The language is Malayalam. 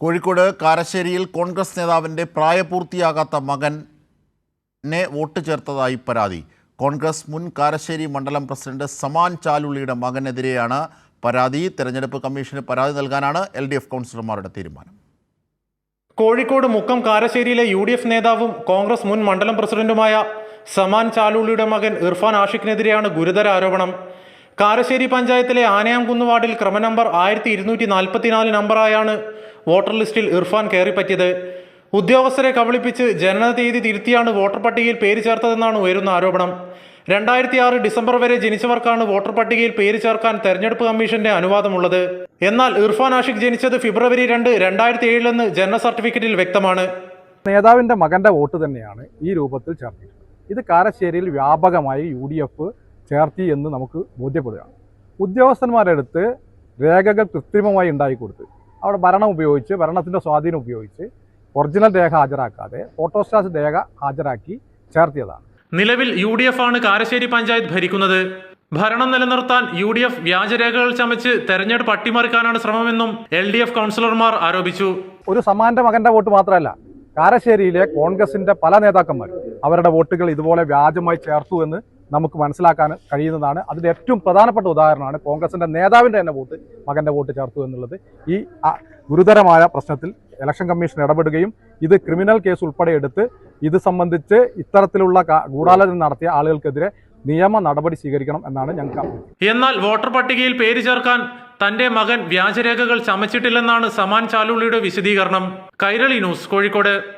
കോഴിക്കോട് കാരശ്ശേരിയിൽ കോൺഗ്രസ് നേതാവിന്റെ പ്രായപൂർത്തിയാകാത്ത മകനെ വോട്ട് ചേർത്തതായി പരാതി. കോൺഗ്രസ് മുൻ കാരശ്ശേരി മണ്ഡലം പ്രസിഡന്റ് സമാൻ ചാലുള്ളിയുടെ മകനെതിരെയാണ് പരാതി. തെരഞ്ഞെടുപ്പ് കമ്മീഷന് പരാതി നൽകാനാണ് എൽ ഡി എഫ് കൗൺസിലർമാരുടെ തീരുമാനം. കോഴിക്കോട് മുക്കം കാരശ്ശേരിയിലെ യു ഡി എഫ് നേതാവും കോൺഗ്രസ് മുൻ മണ്ഡലം പ്രസിഡന്റുമായ സമാൻ ചാലുള്ളിയുടെ മകൻ ഇർഫാൻ ആഷിഖിനെതിരെയാണ് ഗുരുതര ആരോപണം. കാരശ്ശേരി പഞ്ചായത്തിലെ ആനയാംകുന്ന് വാർഡിൽ ക്രമനമ്പർ ആയിരത്തി ഇരുന്നൂറ്റി നാൽപ്പത്തിനാല് നമ്പറായാണ് വോട്ടർ ലിസ്റ്റിൽ ഇർഫാൻ കയറിപ്പറ്റിയത്. ഉദ്യോഗസ്ഥരെ കബളിപ്പിച്ച് ജനന തീയതി തിരുത്തിയാണ് വോട്ടർ പട്ടികയിൽ പേര് ചേർത്തതെന്നാണ് ഉയരുന്ന ആരോപണം. രണ്ടായിരത്തി ആറ് ഡിസംബർ വരെ ജനിച്ചവർക്കാണ് വോട്ടർ പട്ടികയിൽ പേര് ചേർക്കാൻ തെരഞ്ഞെടുപ്പ് കമ്മീഷന്റെ അനുവാദമുള്ളത്. എന്നാൽ ഇർഫാൻ ആഷിഖ് ജനിച്ചത് ഫെബ്രുവരി രണ്ട് രണ്ടായിരത്തി ഏഴിലെന്ന് ജനന സർട്ടിഫിക്കറ്റിൽ വ്യക്തമാണ്. നേതാവിന്റെ മകന്റെ വോട്ട് തന്നെയാണ് ഈ രൂപത്തിൽ ചേർത്തിട്ടുള്ളത്. ഇത് കാരശ്ശേരിയിൽ വ്യാപകമായി യു ഡി എഫ് ചേർത്തി എന്ന് നമുക്ക് ബോധ്യപ്പെടുകയാണ്. ഉദ്യോഗസ്ഥന്മാരെടുത്ത് രേഖകൾ കൃത്രിമമായി ഉണ്ടായിക്കൊടുത്ത് അവിടെ ഭരണം ഉപയോഗിച്ച് ഭരണത്തിന്റെ സ്വാധീനം ഉപയോഗിച്ച് ഒറിജിനൽ രേഖ ഹാജരാക്കാതെ ഫോട്ടോസ്റ്റാറ്റ് രേഖ ഹാജരാക്കി ചേർത്തിയതാണ്. നിലവിൽ യു ഡി എഫ് ആണ് കാരശ്ശേരി പഞ്ചായത്ത് ഭരിക്കുന്നത്. ഭരണം നിലനിർത്താൻ യു ഡി എഫ് വ്യാജരേഖകൾ ചമച്ച് തെരഞ്ഞെടുപ്പ് അട്ടിമറിക്കാനാണ് ശ്രമമെന്നും എൽ ഡി എഫ് കൗൺസിലർമാർ ആരോപിച്ചു. ഒരു സമാന്റെ മകന്റെ വോട്ട് മാത്രമല്ല കാരശ്ശേരിയിലെ കോൺഗ്രസിന്റെ പല നേതാക്കന്മാരും അവരുടെ വോട്ടുകൾ ഇതുപോലെ വ്യാജമായി ചേർത്തു എന്ന് നമുക്ക് മനസ്സിലാക്കാൻ കഴിയുന്നതാണ്. അതിന്റെ ഏറ്റവും പ്രധാനപ്പെട്ട ഉദാഹരണമാണ് കോൺഗ്രസിന്റെ നേതാവിന്റെ തന്നെ വോട്ട് മകന്റെ വോട്ട് ചേർത്തു എന്നുള്ളത്. ഈ ഗുരുതരമായ പ്രശ്നത്തിൽ ഇലക്ഷൻ കമ്മീഷൻ ഇടപെടുകയും ഇത് ക്രിമിനൽ കേസ് ഉൾപ്പെടെ എടുത്ത് ഇത് സംബന്ധിച്ച് ഇത്തരത്തിലുള്ള ഗൂഢാലോചന നടത്തിയ ആളുകൾക്കെതിരെ നിയമ നടപടി സ്വീകരിക്കണം എന്നാണ് ഞങ്ങൾക്ക്. എന്നാൽ വോട്ടർ പട്ടികയിൽ പേര് ചേർക്കാൻ തന്റെ മകൻ വ്യാജരേഖകൾ ചമച്ചിട്ടില്ലെന്നാണ് സമാൻ ചാലുള്ളിയുടെ വിശദീകരണം. കൈരളി ന്യൂസ് കോഴിക്കോട്.